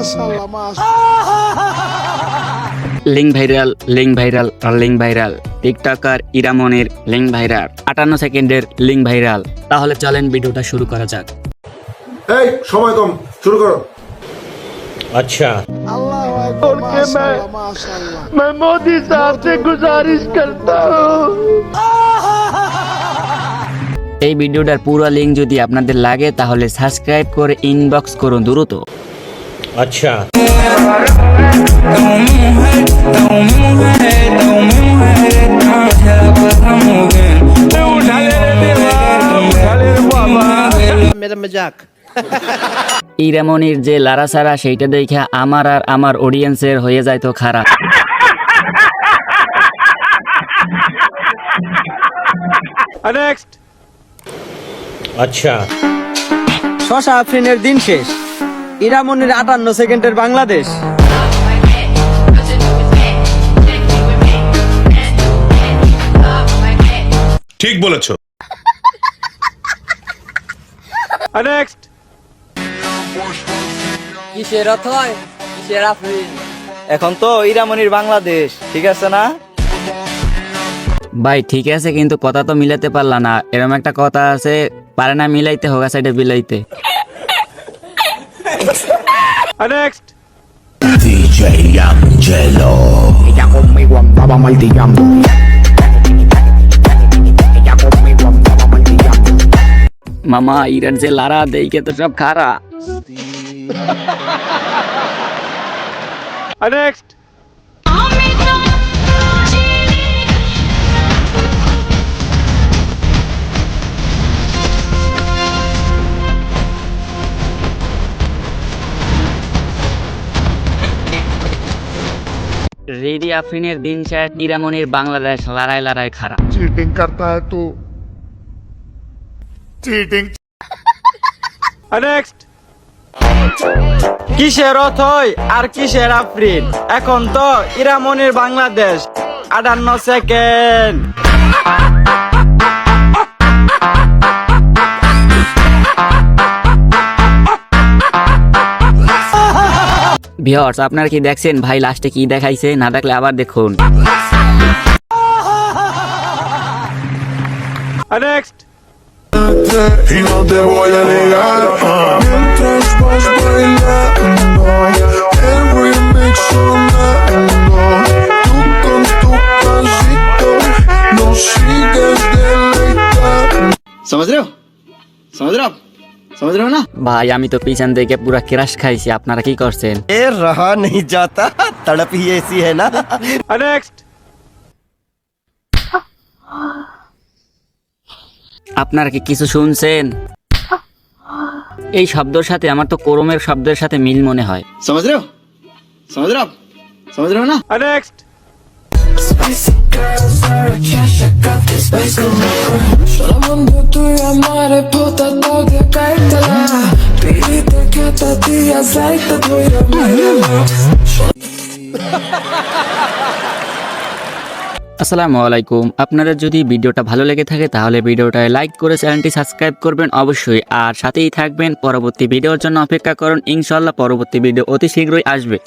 মাশাআল্লাহ মাশাআল্লাহ link viral link viral আর লিঙ্ক ভাইরাল টিকটকার ইরামনের লিঙ্ক ভাইরাল আটান্ন সেকেন্ডের লিঙ্ক ভাইরাল তাহলে চলেন ভিডিওটা শুরু করা যাক এই সময় কম শুরু করো अच्छा আল্লাহু আকবার মাশাআল্লাহ মাশাআল্লাহ मैं मोदी साहब से गुजारिश करता हूँ এই ভিডিওটার পুরো লিঙ্ক যদি আপনাদের লাগে তাহলে সাবস্ক্রাইব করে ইনবক্স করুন দ্রুত আচ্ছা। ইরামনির যে লারাসারা সেইটা দেখে আমার আর আমার অডিয়েন্সের হয়ে যায় তো খারাপ। আচ্ছা। শশা আফরিনের দিন শেষ। ইরামনির আটান্ন সেকেন্ডের বাংলাদেশ। ঠিক বলেছ। কিসের কিসের আফরিন? এখন তো ইরামনির বাংলাদেশ ঠিক আছে না? ভাই ঠিক আছে কিন্তু কথা তো মিলাতে পারলা না। এরকম একটা কথা আছে পারে না মিলাইতে হোগা সাইডে বিলাইতে Next. DJ Angelo. Ella conmigo andaba martillando. Ella conmigo andaba martillando. मामा ईरन से ला रहा दही के तो सब खा रहा नेक्स्ट রেডি আফরিনের দিন চায় ইরামনির বাংলাদেশ লড়াই লড়াই খারাপ। চিটিং করতা হ্যায় চিটিং নেক্সট কিসের অথই আর কিসের আফরিন? এখন তো ইরামনির বাংলাদেশ। আটান্ন সেকেন্ড। ভিওর্স আপনারা কি দেখছেন ভাই লাস্টে কি দেখাইছে না দেখলে আবার দেখুন Y no te voy a negar ah. Mientras vas bailando El remix sonando Tú con tu pasito Nos sigues deleitando समझ रहे हो समझ रहे हो आप समझ रहे हो ना ভাই আমি তো পিছন থেকে পুরা ক্রাশ খাইছি আপনারা কি করছেন ए रहा नहीं जाता तड़प ही ऐसी है ना আপনারা কি কিছু শুনছেন এই শব্দের সাথে আমার তো করমের শব্দের সাথে মিল মনে হয় समझ रहे हो समझ रहे हो आप समझ रहे हो ना Solamente tú y amare puta todo caértela Pídete que te tía the boy of my আসসালামু আলাইকুম। আপনারা যদি ভিডিওটা ভালো লেগে থাকে, তাহলে ভিডিওটায় লাইক করে চ্যানেলটি সাবস্ক্রাইব করবেন অবশ্যই। আর সাথেই থাকবেন। পরবর্তী ভিডিওর জন্য অপেক্ষা করুন। ইনশাল্লাহ পরবর্তী ভিডিও অতি শীঘ্রই আসবে।